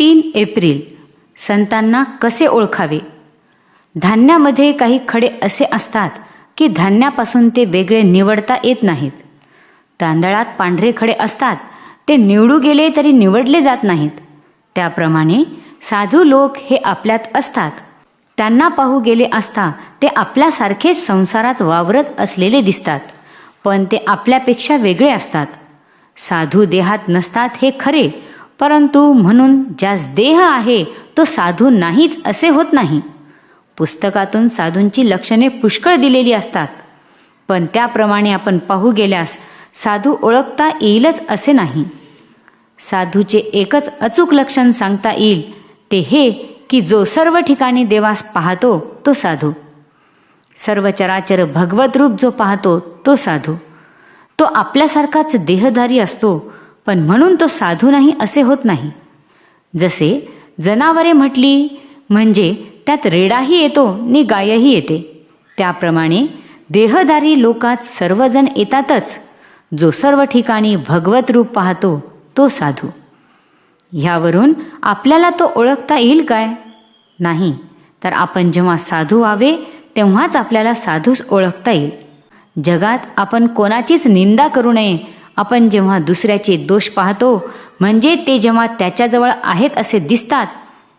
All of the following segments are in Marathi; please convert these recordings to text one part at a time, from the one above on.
तीन एप्रिल. संतांना कसे ओळखावे? धान्यामध्ये काही खडे असे असतात की धान्यापासून ते वेगळे निवडता येत नाहीत. तांदळात पांढरे खडे असतात ते निवडू गेले तरी निवडले जात नाहीत. त्याप्रमाणे साधू लोक हे आपल्यात असतात. त्यांना पाहू गेले असता ते आपल्यासारखेच संसारात वावरत असलेले दिसतात पण ते आपल्यापेक्षा वेगळे असतात. साधू देहात नसतात हे खरे परंतु म्हणून ज्यास देह आहे तो साधू नाहीच असे होत नाही. पुस्तकातून साधूंची लक्षणे पुष्कळ दिलेली असतात. पण त्याप्रमाणे आपण पाहू गेल्यास साधू ओळखता येईलच असे नाही. साधूचे एकच अचूक लक्षण सांगता येईल ते हे की जो सर्व ठिकाणी देवास पाहतो तो साधू. सर्व चराचर भगवत रूप जो पाहतो तो साधू. तो आपल्यासारखाच देहधारी असतो पण म्हणून तो साधू नाही असे होत नाही. जसे जनावरे म्हटली म्हणजे त्यात रेडाही येतो नि गायही येते. त्याप्रमाणे देहधारी लोकात सर्वजण येतातच. जो सर्व ठिकाणी भगवत रूप पाहतो तो साधू. ह्यावरून आपल्याला तो ओळखता येईल काय? नाही. तर आपण जेव्हा साधू व्हावे तेव्हाच आपल्याला साधूस ओळखता येईल. जगात आपण कोणाचीच निंदा करू नये आपण जेव्हा दुसऱ्याचे दोष पाहतो म्हणजे ते जेव्हा त्याच्याजवळ आहेत असे दिसतात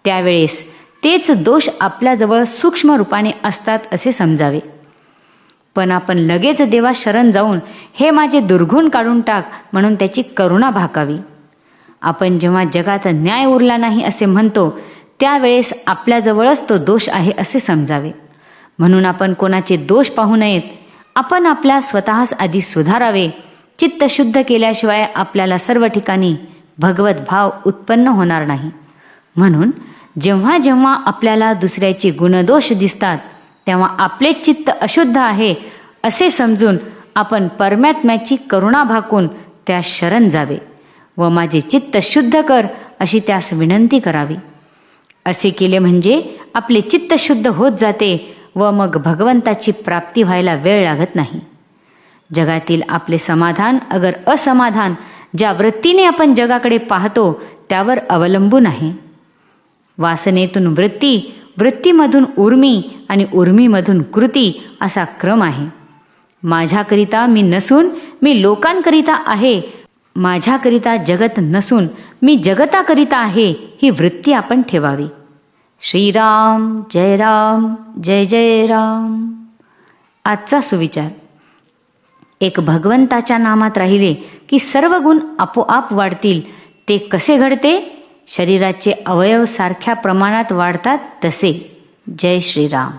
त्यावेळेस तेच दोष आपल्याजवळ सूक्ष्म रूपाने असतात असे समजावे. पण आपण लगेच देवा शरण जाऊन हे माझे दुर्गुण काढून टाक म्हणून त्याची करुणा भाकावी. आपण जेव्हा जगात न्याय उरला नाही असे म्हणतो त्यावेळेस आपल्याजवळच तो दोष आहे असे समजावे. म्हणून आपण कोणाचे दोष पाहू नयेत आपण आपल्या स्वतःस आधी सुधारावे चित्त शुद्ध केल्याशिवाय आपल्याला सर्व ठिकाणी भगवत भाव उत्पन्न होणार नाही. म्हणून जेव्हा जेव्हा आपल्याला दुसऱ्याचे गुणदोष दिसतात तेव्हा आपले चित्त अशुद्ध आहे असे समजून आपण परमात्म्याची करुणा भाकून त्या शरण जावे व माझे चित्त शुद्ध कर अशी त्यास विनंती करावी. असे केले म्हणजे आपले चित्त शुद्ध होत जाते व मग भगवंताची प्राप्ती व्हायला वेळ लागत नाही. जगातील आपले समाधान अगर असमाधान ज्या वृत्तीने आपण जगाकडे पाहतो त्यावर अवलंबून आहे. वासनेतून वृत्ती वृत्तीमधून उर्मी आणि उर्मीमधून कृती असा क्रम आहे. माझ्याकरिता मी नसून मी लोकांकरिता आहे माझ्याकरिता जगत नसून मी जगताकरिता आहे ही वृत्ती आपण ठेवावी. श्रीराम जय राम जय जय राम. आजचा सुविचार. एक भगवंताच्या नामात राहिले की सर्व गुण आपोआप वाढतील. ते कसे घडते? शरीराचे अवयव सारख्या प्रमाणात वाढतात तसे. जय श्रीराम.